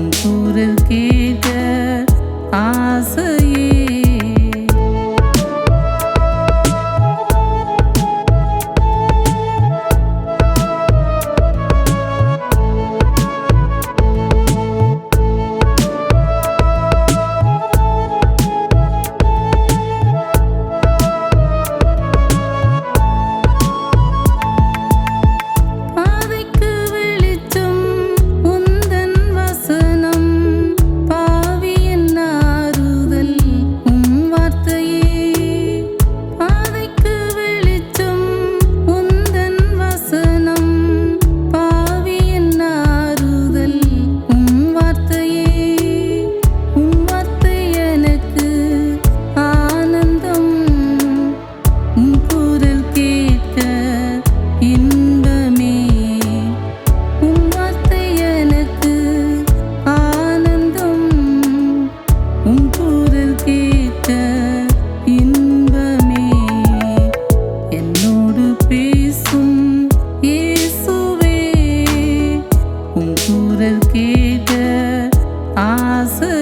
உன் குரல் கேட்க ஆசை ஆசை